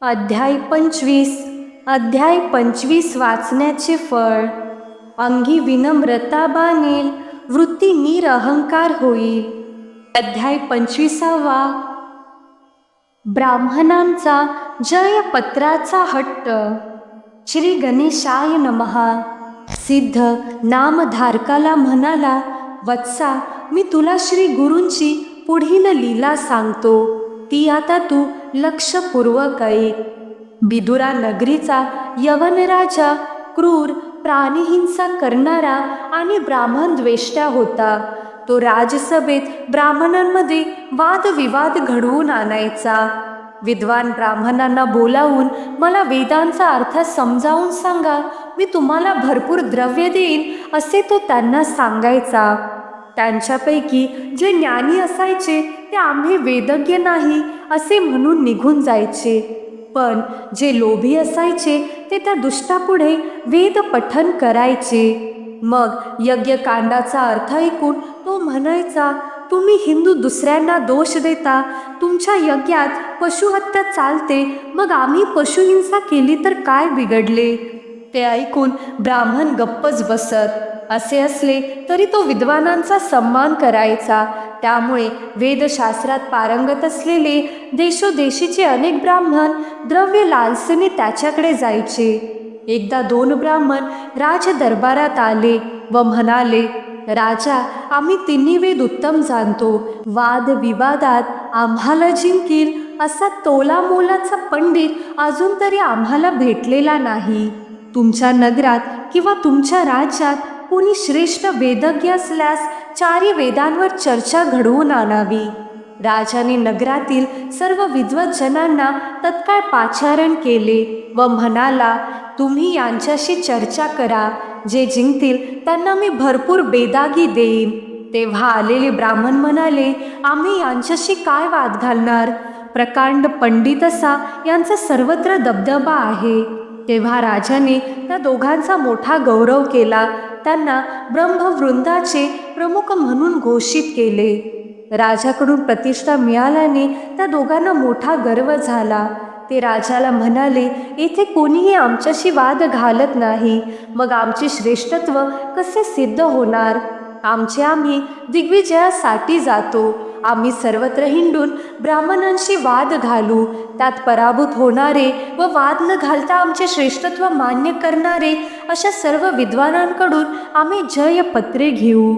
अध्याय पंचवीस. अध्याय पंचवीस वाचण्याचे फळ. अंगी विनम्रता बानेल वृत्ती निरहंकार होईल. अध्याय पंचवीसावा. ब्राह्मणांचा जयपत्राचा हट्ट. श्री गणेशाय नमहा सिद्ध नामधारकाला म्हणाला वत्सा मी तुला श्री गुरूंची पुढील लीला सांगतो. ती आता तू लक्षपूर्वक ऐक. बिदुरा नगरीचा यवन राजा क्रूर प्राणीहिंसा करणारा आणि ब्राह्मण द्वेष्ट्या होता. तो राजसभेत ब्राह्मणांमध्ये वादविवाद घडवून आणायचा. विद्वान ब्राह्मणांना बोलावून मला वेदांचा अर्थ समजावून सांगा. मी तुम्हाला भरपूर द्रव्य देईन असे तो त्यांना सांगायचा. त्यांच्यापैकी जे ज्ञानी असायचे ते आम्ही वेदज्ञ नाही असे म्हणून निघून जायचे. पण जे लोभी असायचे ते त्या दुष्टापुढे वेद पठन करायचे. मग यज्ञकांडाचा अर्थ ऐकून तो म्हणायचा तुम्ही हिंदू दुसऱ्यांना दोष देता तुमच्या यज्ञात पशुहत्या चालते मग आम्ही पशुहिंसा केली तर काय बिघडले? ते ऐकून ब्राह्मण गप्पच बसत. असे असले तरी तो विद्वानांचा सन्मान करायचा. त्यामुळे वेदशास्त्रात पारंगत असलेले देशोदेशीचे अनेक ब्राह्मण द्रव्य लालसेने त्याच्याकडे जायचे. एकदा दोन ब्राह्मण राज दरबारात आले व म्हणाले राजा आम्ही तिन्ही वेद उत्तम जाणतो. वाद विवादात आम्हाला जिंकील असा तोला मोलाचा पंडित अजून तरी आम्हाला भेटलेला नाही. तुमच्या नगरात किंवा तुमच्या राज्यात कुणी श्रेष्ठ वेदज्ञ असल्यास चारी वेदांवर चर्चा घडवून आणावी. राजाने नगरातील सर्व विद्वत जनांना तत्काळ पाचारण केले व म्हणाला तुम्ही यांच्याशी चर्चा करा. जे जिंकतील त्यांना मी भरपूर बेदागी देईन. तेव्हा आलेले ब्राह्मण म्हणाले आम्ही यांच्याशी काय वाद घालणार? प्रकांड पंडित असा यांचा सर्वत्र दबदबा आहे. तेव्हा राजाने त्या दोघांचा मोठा गौरव केला. त्यांना ब्रह्मवृंदाचे प्रमुख म्हणून घोषित केले. राजाकडून प्रतिष्ठा मिळाल्याने त्या दोघांना मोठा गर्व झाला. ते राजाला म्हणाले येथे कोणीही आमच्याशी वाद घालत नाही. मग आमचे श्रेष्ठत्व कसे सिद्ध होणार? आमचे आम्ही दिग्विजयासाठी जातो. आम्ही सर्वत्र हिंडून ब्राह्मणांशी वाद घालू. त्यात पराभूत होणारे व वाद न घालता आमचे श्रेष्ठत्व मान्य करणारे अशा सर्व विद्वानांकडून आम्ही जयपत्रे घेऊ.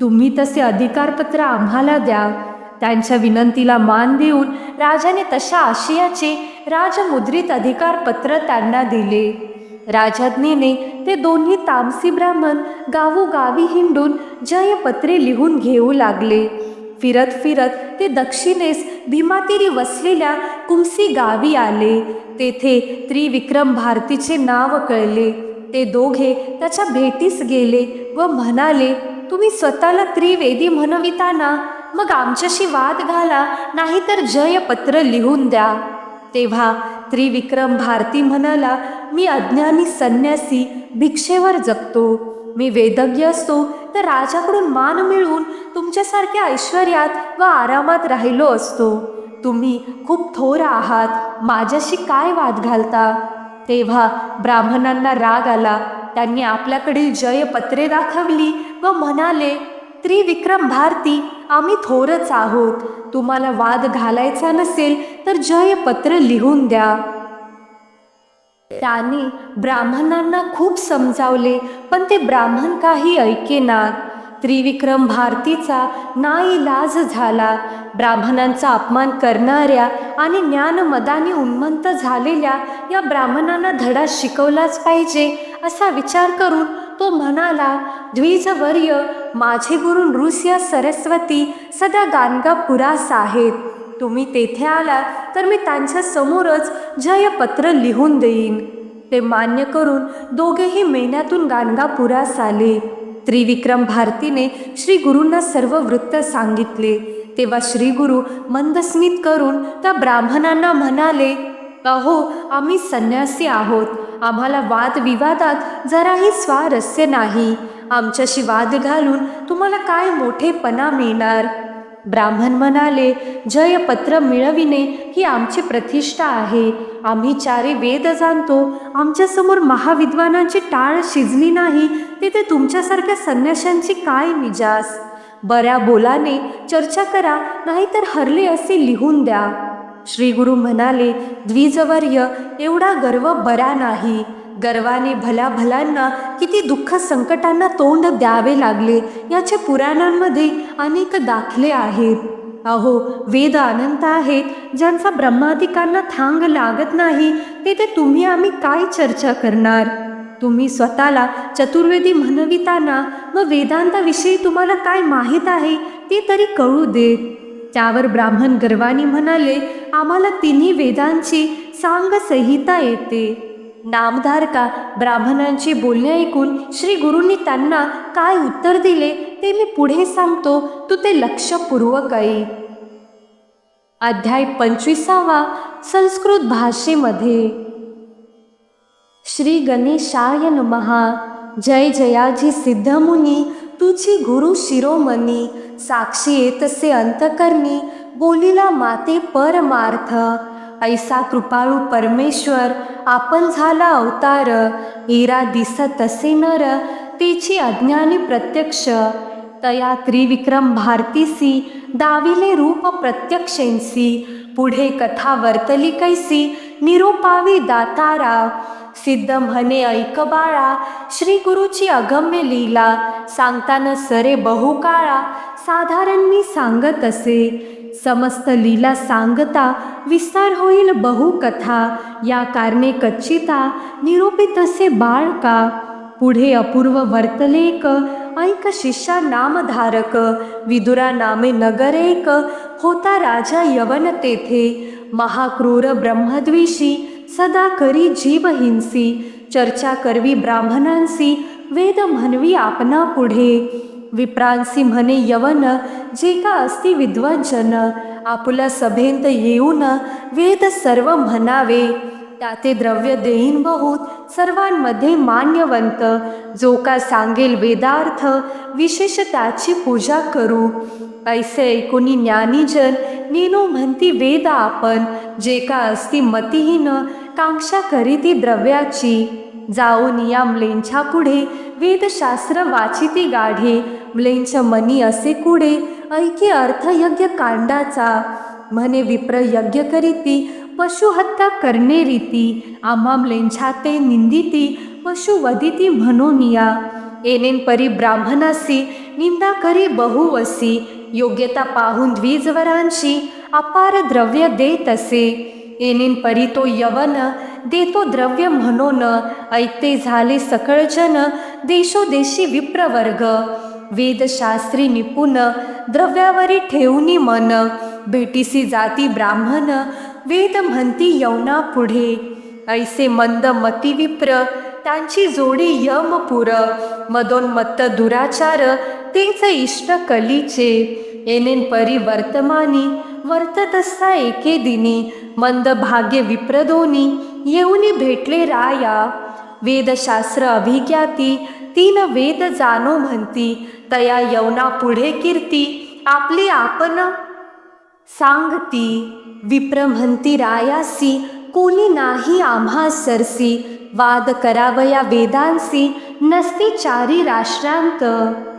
तुम्ही तसे अधिकारपत्र आम्हाला द्या. त्यांच्या विनंतीला मान देऊन राजाने तशा आशयाचे राजमुद्रित अधिकारपत्र त्यांना दिले. राजाज्ञेने ते दोन्ही तामसी ब्राह्मण गावोगावी हिंडून जयपत्रे लिहून घेऊ लागले. फिरत फिरत ते दक्षिणेस भीमातीरी वसलेल्या कुमसी गावी आले. तेथे त्रिविक्रम भारतीचे नाव कळले. ते दोघे त्याच्या भेटीस गेले व म्हणाले तुम्ही स्वतःला त्रिवेदी म्हणविताना मग आमच्याशी वाद घाला नाहीतर जयपत्र लिहून द्या. तेव्हा त्रिविक्रम भारती म्हणाला मी अज्ञानी संन्यासी भिक्षेवर जगतो. मी वेदज्ञ असतो तर राजाकडून मान मिळवून तुमच्यासारख्या ऐश्वर्यात व आरामात राहिलो असतो. तुम्ही खूप थोर आहात माझ्याशी काय वाद घालता? तेव्हा ब्राह्मणांना राग आला त्यांनी आपल्याकडील जयपत्रे दाखवली व म्हणाले त्रिविक्रम भारती आम्ही थोरच आहोत. तुम्हाला वाद घालायचा नसेल तर जयपत्र लिहून द्या. त्याने ब्राह्मणांना खूप समजावले पण ते ब्राह्मण काही ऐकेनात. त्रिविक्रम भारतीचा नाईलाज झाला. ब्राह्मणांचा अपमान करणाऱ्या आणि ज्ञानमदाने उन्मंत झालेल्या या ब्राह्मणांना धडा शिकवलाच पाहिजे असा विचार करून तो म्हणाला द्विजवर्य माझे गुरु नृसिंह सरस्वती सदा गाणगापुरास आहेत तुम्ही तेथे आला तर मी त्यांच्या समोरच जयपत्र लिहून देईन. ते मान्य करून दोघेही मेण्यातून गाणगापुरास आले त्रिविक्रम भारतीने श्री गुरूंना सर्व वृत्त सांगितले. तेव्हा श्री गुरु मंदस्मित करून त्या ब्राह्मणांना म्हणाले अहो आम्ही संन्यासी आहोत. आम्हाला वादविवादात जराही स्वारस्य नाही. आमच्याशी वाद घालून तुम्हाला काय मोठेपणा मिळणार? ब्राह्मण म्हणाले जयपत्र मिळविणे ही आमची प्रतिष्ठा आहे. आम्ही चारे वेद जाणतो. आमच्यासमोर महाविद्वानांची टाळ शिजली नाही. तिथे तुमच्यासारख्या संन्याशांची काय निजास बऱ्या बोलाने चर्चा करा नाहीतर हरले असे लिहून द्या. श्रीगुरु म्हणाले द्विजवर्य एवढा गर्व बरा नाही. गर्वाने भल्या भल्यांना किती दुःख संकटांना तोंड द्यावे लागले याचे पुराणांमध्ये अनेक दाखले आहेत. अहो वेद अनंत आहेत ज्यांचा ब्रह्मादिकांना थांग लागत नाही तिथे तुम्ही आम्ही काय चर्चा करणार? तुम्ही स्वतःला चतुर्वेदी म्हणविताना व वेदांताविषयी तुम्हाला काय माहीत आहे ते तरी कळू दे त्यावर ब्राह्मण गर्वानी म्हणाले आम्हाला तिन्ही वेदांची सांग संहिता येते. नामधारका ब्राह्मणांची बोलणे ऐकून श्री गुरूंनी त्यांना काय उत्तर दिले ते मी पुढे सांगतो. तू ते लक्षपूर्वक ऐक. अध्याय पंचवीसावा संस्कृत भाषेमध्ये. श्री गणेशाय नमहा जय जयाजी सिद्धमुनी तुझी गुरु शिरोमणी साक्षी येतसे अंतकर्णी बोलिला माते परमार्थ. ऐसा कृपाळू परमेश्वर आपण झाला अवतार. हिरा दिसत असे नर तिची अज्ञानी प्रत्यक्ष. तया त्रिविक्रम भारतीसी दाविले रूप प्रत्यक्षेंसी. पुढे कथा वर्तली कैसी निरूपावी दातारा. सिद्ध म्हणे ऐक बाळा श्री गुरुची अगम्य लीला. सांगताना सरे बहुकाळा साधारण मी सांगत असे. समस्त लीला सांगता विस्तार होईल बहुकथा. या कारणे कच्चिता, निरोपित असे बाळ का पुढे अपूर्व वर्तलेक, ऐक शिष्या नामधारक. विदुरा नामे नगर एक होता राजा यवन तेथे. महाक्रूर ब्रह्मद्वेषी, सदा करी जीव हिंसी. चर्चा करवी ब्राह्मणांसी, वेद म्हणवी आपणा पुढे. विप्रांसी म्हणे यवन जे का असती विद्वज्जन आपुला सभेंत येऊन वेद सर्व म्हणावे. त्याते द्रव्य देईन बहुत सर्वांमध्ये मान्यवंत. जो का सांगेल वेदार्थ विशेष त्याची पूजा करू. ऐसे ऐकुनी ज्ञानीजन नेनो म्हणती वेद आपण. जे का असती मतिहीन कांक्षा करीती द्रव्याची. जाऊन या म्लेंच्या पुढे. वेदशास्त्र वाचिती गाढे. म्लेंच मनी असे कुडे ऐकी अर्थयज्ञ कांडाचा. म्हणे विप्र यज्ञ करीती पशुहत्या करणे रीती. आम्हा म्लेंच्या ते निंदिती. पशुवदिती म्हणून या. एनेन परी ब्राह्मणासी. निंदा करी बहुवसी. योग्यता पाहून द्विजवरांशी. अपार द्रव्य देत असे येनेन परी तो यवन देतो द्रव्य म्हणून ऐकते झाले सकळजन देशोदेशी विप्रवर्ग वेदशास्त्री निपुण द्रव्यावरी ठेवणी मन भेटीसी जाती ब्राह्मण वेद म्हणती यवना पुढे ऐसे मंद मती विप्र त्यांची जोडी यमपुर मदोन्मत्त दुराचार तेच इष्ट कलीचे येनेन परी वर्ततसा एके दिनी मंद भाग्य विप्रदोनी येऊनी भेटले राया. वेदशास्त्र अभिज्ञाती तीन वेद जाणो म्हणती तया यवना पुढे कीर्ती आपली आपण सांगती. विप्र म्हणती रायासी कोणी नाही आम्हा सरसी वाद करावया वेदांसी नसती चारी राष्ट्रांत.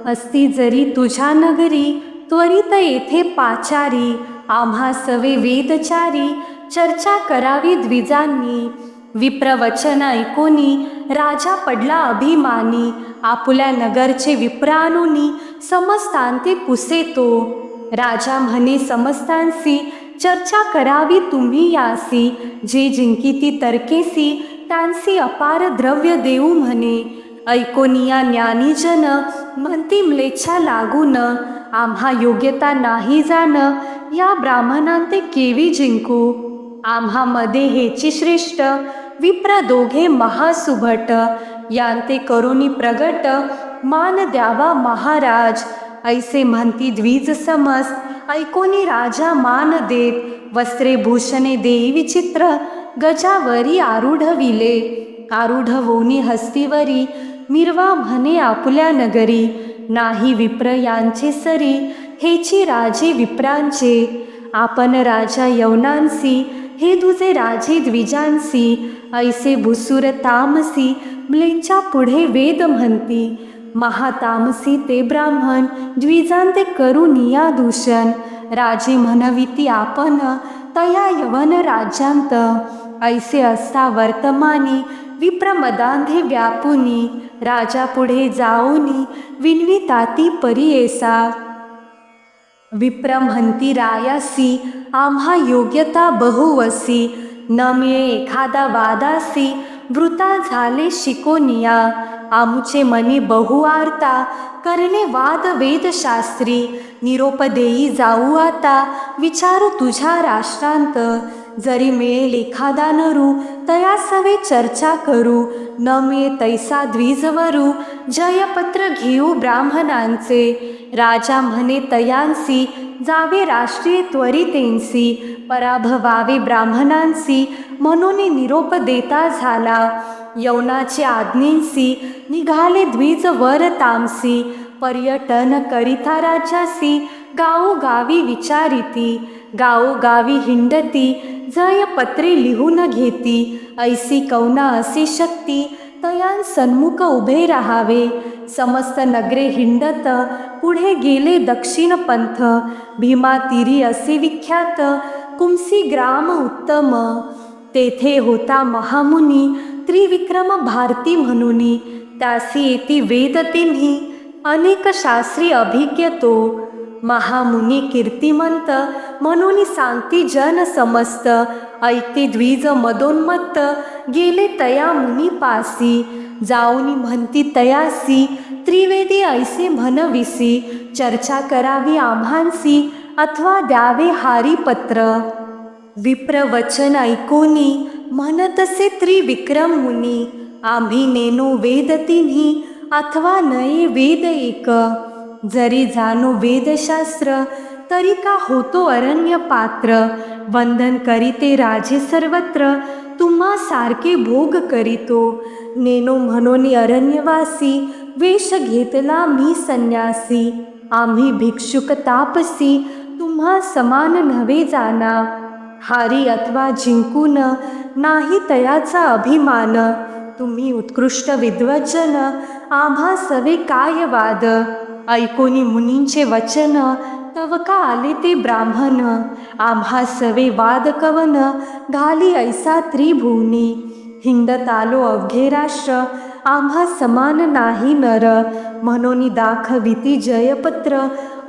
असती जरी तुझ्या नगरी त्वरित येथे पाचारी आम्हा सवे वेदचारी चर्चा करावी द्विजांनी. विप्रवचन ऐकोनी राजा पडला अभिमानी. आपुल्या नगरचे विप्रानुनी समस्तांते पुसे तो राजा म्हणे समस्तांसी चर्चा करावी तुम्ही यासी. जे जिंकी ती तर्केसी त्यांसी अपार द्रव्य देऊ म्हणे. ऐकोनिया ज्ञानीजन म्हणती म्लेच्छा लागून. आम्हा योग्यता नाही जाण या ब्राह्मणांते केवी जिंकू? आम्हामध्ये हेची श्रेष्ठ विप्र दोघे महासुभट. यांते करुणी प्रगट मान द्यावा महाराज. ऐसे म्हणती द्विज समस ऐकोनी राजा मान देत. वस्त्रे भूषणे देई विचित्र गजावरी आरूढविले आरूढवोनी हस्तीवरी मिरवा म्हणे आपुल्या नगरी. नाही विप्र यांचे सरी हेची राजे विप्रांचे. आपण राजा यवनांसी हे तुझे राजे द्विजांसी. ऐसे भुसूर तामसी म्लेंच्या पुढे वेद म्हणती. महातामसी ते ब्राह्मण द्विजांते करुनिया दूषण. राजे म्हणविती आपण तया यवन राज्यांत ऐसे असता वर्तमानी विप्रमदांधे व्यापुनी राजा पुढे जाऊनी विनविताती परियेसा। विप्र म्हणती रायासी आम्हा योग्यता बहुवसी न मिळे एखादा वादासी वृता झाले शिकोनिया। आमुचे मनी बहुआर्ता करणे वाद वेदशास्त्री निरोपदेयी जाऊ आता विचारू तुझ्या राष्ट्रांत जरी मिळेल एखादा नरू तया सवे चर्चा करू. न मिळे तैसा द्विजवरू जयपत्र घेऊ ब्राह्मणांचे. राजा म्हणे तयांसी जावे राष्ट्रीय त्वरितेंसी पराभवावे ब्राह्मणांसी म्हणून निरोप देता झाला. यवनाचे आज्ञेंसी निघाले द्विज वर तामसी. पर्यटन करिता राजासी गावोगावी विचारिती गावोगावी हिंडती जय पत्रे लिहून घेती ऐसी कौना असे शक्ती तयान सन्मुख उभे राहावे. समस्त नगरे हिंडत पुढे गेले दक्षिण पंथ. भीमा तिरी असे विख्यात कुमसी ग्राम उत्तम. तेथे होता महामुनी त्रिविक्रम भारती म्हणूनी. त्यासी येती वेद तिन्ही अनेक शास्त्री अभिज्ञ तो महामुनी कीर्तिमंत म्हणून सांगती जन समस्त ऐति द्विज मदोन्मत्त गेले तया मुनी पासी जाऊनी म्हणती तयासी त्रिवेदी ऐसे म्हणविसी चर्चा करावी आम्हांसी अथवा द्यावे हारी पत्र विप्रवचन ऐकोनी म्हणतसे त्रिविक्रम मुनी आम्ही नेनो वेद तिन्ही अथवा नये वेद एक. जरी जाणो वेदशास्त्र तरी का होतो अरण्य पात्र वंदन करीते राजे सर्वत्र तुम्हा सारखे भोग करीतो. नेनो म्हणून अरण्यवासी वेश घेतला मी संन्यासी. आम्ही भिक्षुक तापसी तुम्हा समान नव्हे जाना. हारी अथवा जिंकून नाही तयाचा अभिमान. तुम्ही उत्कृष्ट विद्वचन आम्हा सवे काय वाद? ऐकोनी मुनींचे वचन तव का आले ते ब्राह्मण. आम्हा सवे वाद कवन घाली ऐसा त्रिभुवनी. हिंडत आलो अवघे राष्ट्र आम्हा समान नाही नर. म्हणून दाखविती जयपत्र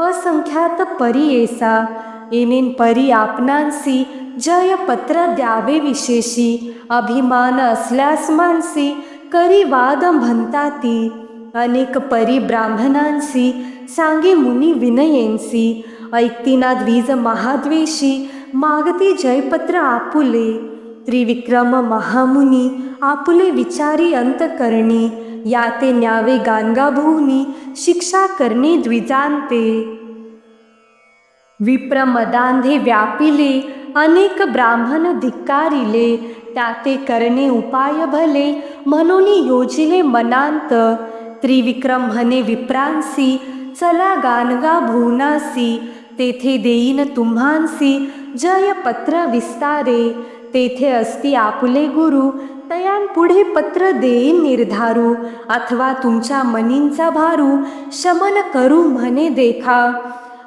असंख्यात परी येसा. येनेन परी आपणांसी जयपत्र द्यावे विशेषी. अभिमान असल्यास मानसी करी वाद म्हणताती अनेक परी ब्राह्मणांसी सांगे मुनी विनयेंसी ऐकतीना द्विज महाद्वेषी मागती जयपत्र आपुले त्रिविक्रम महामुनी आपुले विचारी अंतकरणी या ते न्यावे गानगाभुवनी शिक्षा करणे द्विजांते. विप्रमदांधे व्यापिले अनेक ब्राह्मण धिक्कारिले त्या ते करणे उपाय भले म्हणून योजिले मनांत त्रिविक्रम म्हणे विप्रांसी चला गानगा भुवनासी तेथे देईन तुम्हांसी जय पत्र विस्तारे तेथे असती आपुले गुरु तयान पुढे पत्र देईन निर्धारू अथवा तुमच्या मनींचा भारू शमन करू म्हणे देखा.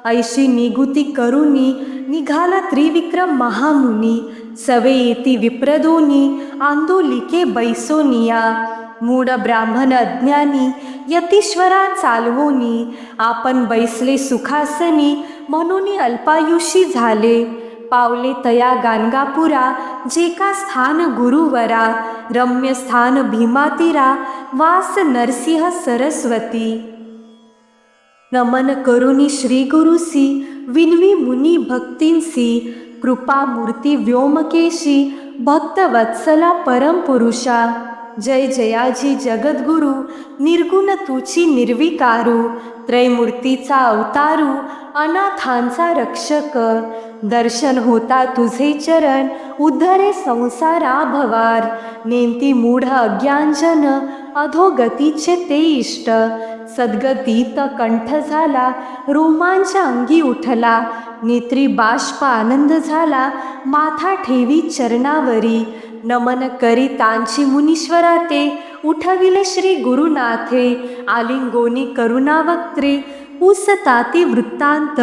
ऐशी निगुती करुनी निघाला त्रिविक्रम महामुनी सवे येती विप्रदोनी आंदोलिके बैसोनिया. मूढ ब्राह्मण अज्ञानी यतीश्वरा चालवोनी आपण बैसले सुखासनी म्हणून अल्पायुषी झाले. पावले तया गानगापुरा जे का स्थान गुरुवरा रम्य स्थान भीमातिरा वास नरसिंह सरस्वती. नमन करुणी श्री गुरुसी विनवी मुनी भक्तींसी कृपा मूर्ती व्योमकेशी भक्त वत्सला परमपुरुषा. जय जयाजी जगद्गुरु निर्गुण तुची निर्विकारू त्रैमूर्तीचा अवतारू अनाथांचा रक्षक. दर्शन होता तुझे चरण उद्धरे संसारा भवार. नेमती मूढ अज्ञानजन अधोगतीचे ते इष्ट. सद्गतीत कंठ झाला रोमांच्या अंगी उठला. नेत्री बाष्प आनंद झाला माथा ठेवी चरणावरी. नमन करी तांची मुनीश्वरा ते उठविले श्री गुरुनाथे आलिंगोनी करुणा वक्त्रे पुसताती वृत्तांत.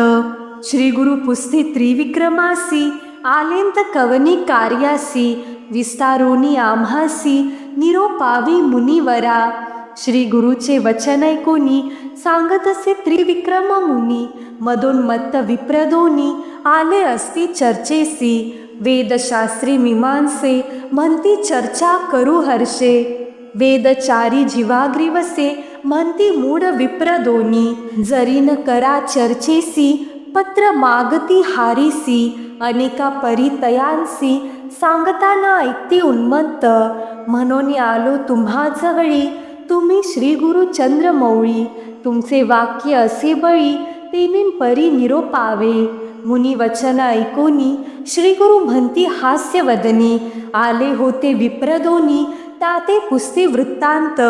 श्री गुरु पुस्ते त्रिविक्रमासी आलेंत कवनी कार्यासी विस्तारोनी आम्हासी निरोपावी मुनिवरा. श्री गुरुचे वचन ऐकोनी सांगतसे त्रिविक्रम मुनी मदोन्मत्त विप्रदोनी आले असती चर्चेसी. वेदशास्त्री मीमांसे म्हणती चर्चा करू हर्षे. वेदचारी जीवाग्रीवसे म्हणती मूढ विप्रदोनी जरी न करा चर्चेसी पत्र मागती हारीसी. अनेका परितयांसी सांगताना ऐकती उन्मत्त. म्हणून आलो तुम्हा जवळी. तुम्ही श्री गुरु चंद्रमौळी. तुमचे वाक्य असे बळी तेनीन परी निरोपावे. मुनी वचन ऐकोनी श्री गुरु म्हणती हास्यवदनी आले होते विप्रदोनी ताते पुस्ती वृत्तांत.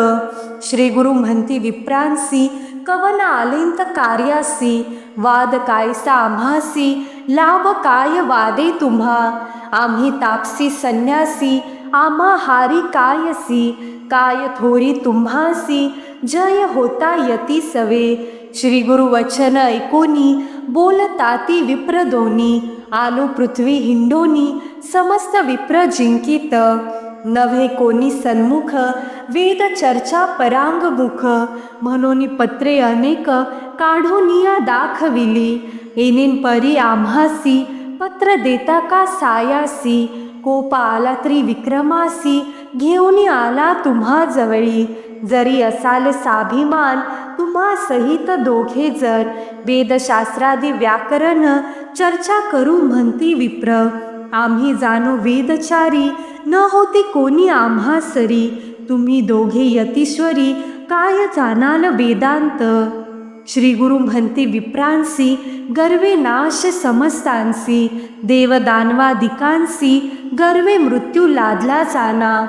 श्री गुरु म्हणती विप्रांसी कवन आलेंत कार्यासी वाद कायसा आम्हासी लाभ काय वादे तुम्हा? आम्ही तापसी संन्यासी आम्हा हारी कायसी काय थोरी तुम्हासी जय होता यती सवे. श्री गुरु वचन ऐकोनी बोलताती विप्रदोनी आलो पृथ्वी हिंडोनी समस्त विप्र जिंकित. नव्हे कोणी सन्मुख वेद चर्चा परांगमुख म्हणून पत्रे अनेक काढोनिया दाखविली. येणीन परी आम्हासी पत्र देता का सायासी? कोप आला त्रि विक्रमासी घेऊन आला तुम्हा जवळी. जरी असाल साभिमान तुम्हा सहित दोघे जर वेदशास्त्रादी व्याकरण चर्चा करू म्हणती विप्र. आम्ही जाणू वेदचारी न होती कोणी आम्हा सरी. तुम्ही दोघे यतीश्वरी काय जाणाल वेदांत? श्री गुरु म्हणते विप्रांसी गर्वे नाश समस्तांसी. देवदानवादिकांसी गर्वे मृत्यू लादला जाना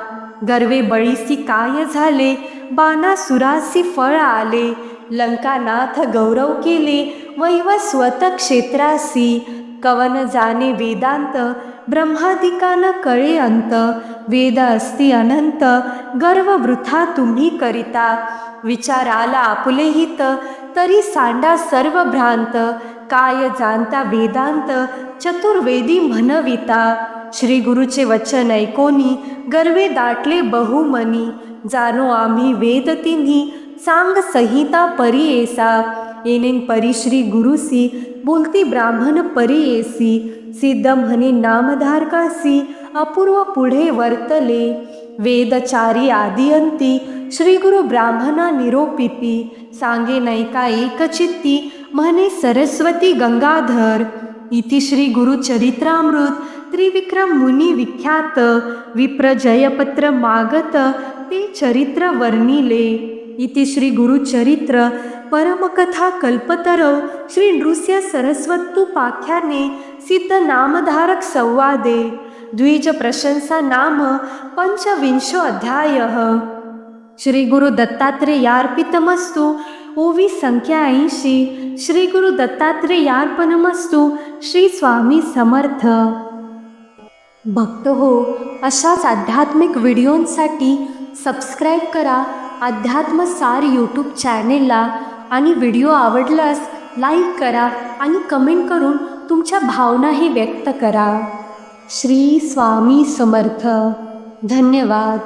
गर्वे बळीसी काय झाले? बाणासुरासी फळ आले. लंकानाथ गौरव केले. वैवस्वत क्षेत्रासी. कवन जाणे वेदांत. ब्रह्मादिकान कळे अंत. वेद अस्ति अनंत. गर्व वृथा तुम्ही करिता. विचार आला आपुले हित. तरी सांडा सर्व भ्रांत. काय जाणता वेदांत चतुर्वेदी म्हणविता श्री गुरुचे वचन ऐकोनी गर्वे दाटले बहुमनी। जाणो आम्ही वेद तिन्ही सांग संहिता परी एसा येनेन परी श्री गुरुसी बोलती ब्राह्मण परी एसी सिद्ध म्हणे नामधारकासी अपूर्व पुढे वर्तले। वेदचारी आदिअंती श्रीगुरु ब्राह्मणा निरोपिती। सांगे नैका एकचित्ती म्हणे सरस्वती गंगाधर. इति श्री गुरुचरित्रामृत त्रिविक्रम मुनी विख्यात. विप्र जयपत्र मागत. ते चरित्र वर्णिले. इति श्री गुरुचरित्र परमकथा कल्पतरव श्री नृस्य सरस्वत्तुपाख्याने सिद्ध नामधारक संवादे. द्विज प्रशंसा नाम पंचविंशो अध्याय. श्री गुरु दत्तात्रेयार्पितमस्तु. ओवी संख्या ऐंशी. श्री गुरु दत्तात्रेयार्पणमस्तु श्री स्वामी समर्थ. भक्त हो अशाच आध्यात्मिक व्हिडिओंसाठी सबस्क्राईब करा. अध्यात्म सार यूट्यूब चॅनेलला आणि व्हिडिओ आवडल्यास लाईक करा आणि कमेंट करून तुमच्या भावनाही व्यक्त करा. श्री स्वामी समर्थ. धन्यवाद.